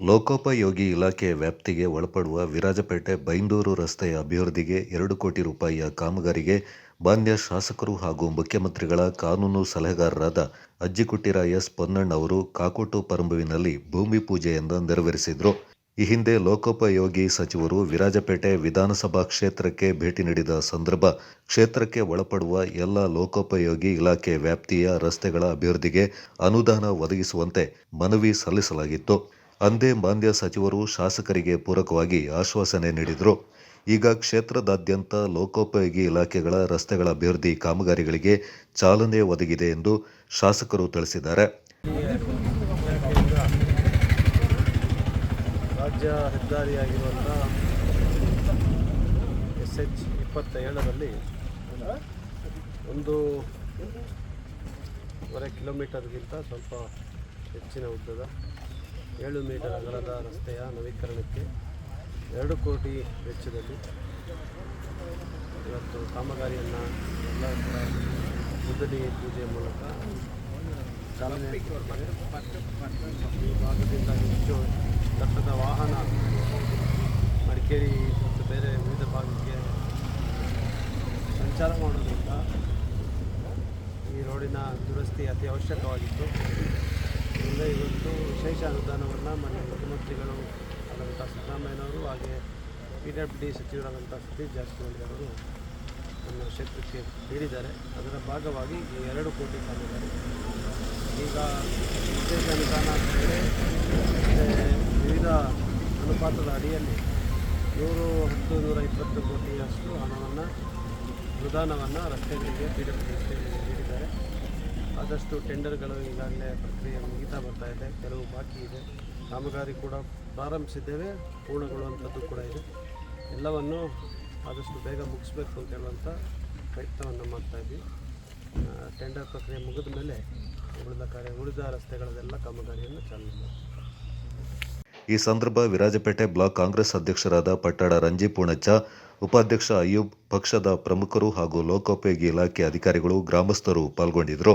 ಲೋಕೋಪಯೋಗಿ ಇಲಾಖೆ ವ್ಯಾಪ್ತಿಗೆ ಒಳಪಡುವ ವಿರಾಜಪೇಟೆ ಬೈಂದೂರು ರಸ್ತೆಯ ಅಭಿವೃದ್ಧಿಗೆ ಎರಡು ಕೋಟಿ ರೂಪಾಯಿಯ ಕಾಮಗಾರಿಗೆ ಮಾನ್ಯ ಶಾಸಕರು ಹಾಗೂ ಮುಖ್ಯಮಂತ್ರಿಗಳ ಕಾನೂನು ಸಲಹೆಗಾರರಾದ ಅಜ್ಜಿಕುಟ್ಟಿರ ಎಸ್ ಪೊನ್ನಣ್ಣ ಅವರು ಕಾಕೋಟು ಪರಂಬುವಿನಲ್ಲಿ ಭೂಮಿ ಪೂಜೆಯನ್ನು ನೆರವೇರಿಸಿದರು. ಈ ಹಿಂದೆ ಲೋಕೋಪಯೋಗಿ ಸಚಿವರು ವಿರಾಜಪೇಟೆ ವಿಧಾನಸಭಾ ಕ್ಷೇತ್ರಕ್ಕೆ ಭೇಟಿ ನೀಡಿದ ಸಂದರ್ಭ, ಕ್ಷೇತ್ರಕ್ಕೆ ಒಳಪಡುವ ಎಲ್ಲ ಲೋಕೋಪಯೋಗಿ ಇಲಾಖೆ ವ್ಯಾಪ್ತಿಯ ರಸ್ತೆಗಳ ಅಭಿವೃದ್ಧಿಗೆ ಅನುದಾನ ಒದಗಿಸುವಂತೆ ಮನವಿ ಸಲ್ಲಿಸಲಾಗಿತ್ತು. ಅಂದೇ ಮಾನ್ಯ ಸಚಿವರು ಶಾಸಕರಿಗೆ ಪೂರಕವಾಗಿ ಆಶ್ವಾಸನೆ ನೀಡಿದರು. ಈಗ ಕ್ಷೇತ್ರದಾದ್ಯಂತ ಲೋಕೋಪಯೋಗಿ ಇಲಾಖೆಗಳ ರಸ್ತೆಗಳ ಅಭಿವೃದ್ಧಿ ಕಾಮಗಾರಿಗಳಿಗೆ ಚಾಲನೆ ಒದಗಿದೆ ಎಂದು ಶಾಸಕರು ತಿಳಿಸಿದ್ದಾರೆ. ರಾಜ್ಯ ಹೆದ್ದಾರಿಯಾಗಿರುವಂಥ ಎಸ್ ಎಚ್ ಇಪ್ಪತ್ತೇಳರಲ್ಲಿ ಒಂದು ವರೆ ಕಿಲೋಮೀಟರ್ಗಿಂತ ಸ್ವಲ್ಪ ಹೆಚ್ಚಿನ ಉದ್ದದ ಏಳು ಮೀಟರ್ ಅಗಲದ ರಸ್ತೆಯ ನವೀಕರಣಕ್ಕೆ ಎರಡು ಕೋಟಿ ವೆಚ್ಚದಲ್ಲಿ ಇವತ್ತು ಕಾಮಗಾರಿಯನ್ನು ಎಲ್ಲ ಮುದ್ದಡಿ ಪೂಜೆ ಮೂಲಕ ಚಾಲನೆ ಈ ಭಾಗದಿಂದ ಹೆಚ್ಚು ದಟ್ಟದ ವಾಹನ ಮಡಿಕೇರಿ ಮತ್ತು ಬೇರೆ ವಿವಿಧ ಭಾಗಕ್ಕೆ ಸಂಚಾರ ಮಾಡೋದ್ರಿಂದ ಈ ರೋಡಿನ ದುರಸ್ತಿ ಅತಿ ಅವಶ್ಯಕವಾಗಿತ್ತು. ಇದರಿಂದ ಇವತ್ತು ವಿಶೇಷ ಅನುದಾನವನ್ನು ಮಾನ್ಯ ಮುಖ್ಯಮಂತ್ರಿಗಳು ಆದಂಥ ಸಿದ್ದರಾಮಯ್ಯನವರು ಹಾಗೆ ಪಿ ಡಬ್ಲ್ಯೂ ಡಿ ಸಚಿವರಾದಂಥ ಸತೀಶ್ ಜಾರಕಿಹೊಳಿ ಅವರು ನಮ್ಮ ಕ್ಷೇತ್ರಕ್ಕೆ ನೀಡಿದ್ದಾರೆ. ಅದರ ಭಾಗವಾಗಿ ಎರಡು ಕೋಟಿ ಕಾಮಗಾರಿ. ಈಗ ವಿಶೇಷ ಅನುದಾನ ಅಂದರೆ ವಿವಿಧ ಅನುಪಾತದ ಅಡಿಯಲ್ಲಿ ನೂರು, ಹತ್ತು, ನೂರ ಇಪ್ಪತ್ತು ಕೋಟಿಯಷ್ಟು ಹಣವನ್ನು ಅನುದಾನವನ್ನು ರಸ್ತೆಗಳಿಗೆ ಪಿ ಡಬ್ಲ್ಯೂ ಡಿ ಆದಷ್ಟು ಟೆಂಡರ್ಗಳು ಈಗಾಗಲೇ ಪ್ರಕ್ರಿಯೆ ಮುಗಿತಾ ಬರ್ತಾ ಇದೆ ಕೆಲವು ಬಾಕಿ ಇದೆ. ಕಾಮಗಾರಿ ಕೂಡ ಪ್ರಾರಂಭಿಸಿದ್ದೇವೆ, ಪೂರ್ಣಗೊಳ್ಳುವಂಥದ್ದು ಕೂಡ ಇದೆ. ಎಲ್ಲವನ್ನು ಆದಷ್ಟು ಬೇಗ ಮುಗಿಸ್ಬೇಕು ಅಂತ ಹೇಳುವಂಥ ಪ್ರಯತ್ನವನ್ನು ಮಾಡ್ತಾ ಇದ್ವಿ ಟೆಂಡರ್ ಪ್ರಕ್ರಿಯೆ ಮುಗಿದ ಮೇಲೆ ಉಳಿದ ಕಾರ್ಯ, ಉಳಿದ ರಸ್ತೆಗಳದೆಲ್ಲ ಕಾಮಗಾರಿಯನ್ನು ಚಾಲನೆ ಈ ಸಂದರ್ಭ ವಿರಾಜಪೇಟೆ ಬ್ಲಾಕ್ ಕಾಂಗ್ರೆಸ್ ಅಧ್ಯಕ್ಷರಾದ ಪಟ್ಟಾಡ ರಂಜಿ ಪೂಣಚ್ಚ ಉಪಾಧ್ಯಕ್ಷ ಅಯ್ಯೂಬ್, ಪಕ್ಷದ ಪ್ರಮುಖರು ಹಾಗೂ ಲೋಕೋಪಯೋಗಿ ಇಲಾಖೆ ಅಧಿಕಾರಿಗಳು, ಗ್ರಾಮಸ್ಥರು ಪಾಲ್ಗೊಂಡಿದ್ದರು.